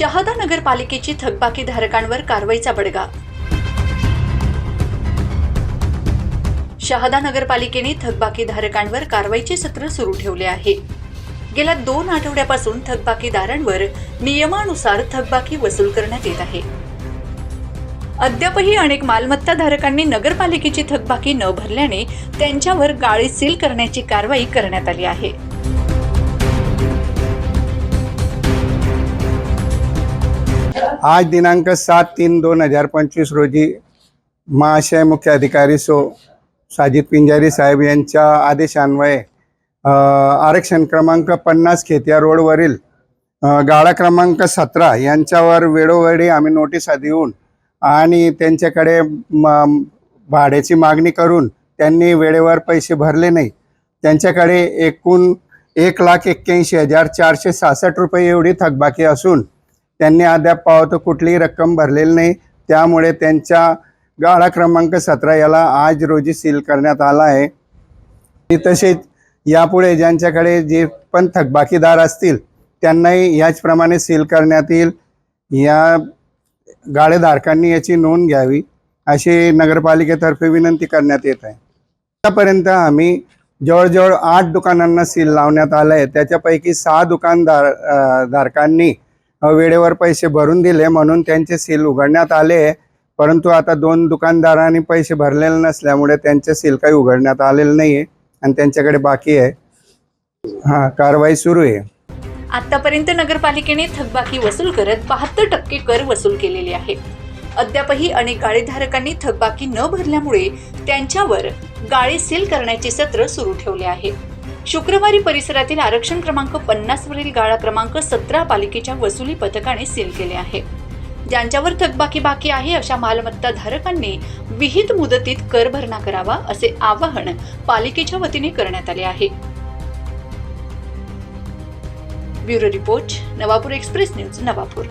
शहादा नगरपालिकेची थकबाकी धारकांवर कारवाईचा बडगा. शहादा नगरपालिकेने थकबाकी धारकांवर कारवाईचे सत्र सुरू ठेवले आहे. गेल्या दोन आठवड्यापासून थकबाकीदारांवर नियमानुसार थकबाकी वसूल करण्यात येत आहे. अद्यापही अनेक मालमत्ता धारकांनी नगरपालिकेची थकबाकी न भरल्याने त्यांच्यावर गाळी सील करण्याची कारवाई करण्यात आली आहे. आज दिनांक सात तीन दोन हजार पंचवीस रोजी महाशय मुख्य अधिकारी सो साजिद पिंजारी साहेब यांच्या आदेशान्वये आरक्षण क्रमांक पन्नास खेतिया रोडवरील गाळा क्रमांक सतरा यांच्यावर वेळोवेळी आम्ही नोटिसा देऊन आणि त्यांच्याकडे म- भाड्याची मागणी करून त्यांनी वेळेवर पैसे भरले नाही. त्यांच्याकडे एकूण एक लाख एक्क्याऐंशी हजार चारशे सहासष्ट रुपये एवढी थकबाकी असून त्यांनी अद्याप पावतो कुठलीही रक्कम भरलेली नाही. त्यामुळे त्यांच्या गाळा क्रमांक सतरा याला आज रोजी सील करण्यात आला आहे. तसेच यापुढे ज्यांच्याकडे जे पण थकबाकीदार असतील त्यांनाही याचप्रमाणे सील करण्यात येईल. या गाळेधारकांनी याची नोंद घ्यावी अशी नगरपालिकेतर्फे विनंती करण्यात येत आहे. आतापर्यंत आम्ही जवळजवळ आठ दुकानांना सील लावण्यात आलं आहे त्याच्यापैकी सहा दुकानदार धारकांनी वेळेवर पैसे भरून दिले म्हणून त्यांचे सील उघडण्यात आले. परंतु आता दोन दुकानदारांनी पैसे भरलेले नसल्यामुळे त्यांचे सील काही उघडण्यात आलेलं नाही आहे आणि त्यांच्याकडे बाकी आहे. हां कारवाई सुरू आहे. आतापर्यंत नगरपालिकेने थकबाकी वसूल करत बहात्तर टक्के कर वसूल केलेले आहे अद्यापही अनेक गाळेधारकांनी थकबाकी न भरल्यामुळे त्यांच्यावर गाळे सील करण्याचे सत्र सुरू ठेवले आहे. शुक्रवारी परिसरातील आरक्षण क्रमांक पन्नास वरील गाळा क्रमांक सतरा पालिकेच्या वसुली पथकाने सील केले आहे. ज्यांच्यावर थकबाकी बाकी आहे अशा मालमत्ता धारकांनी विहित मुदतीत कर भरणा करावा असे आवाहन पालिकेच्या वतीने करण्यात आले आहे. Bureau report Navapur express news Navapur.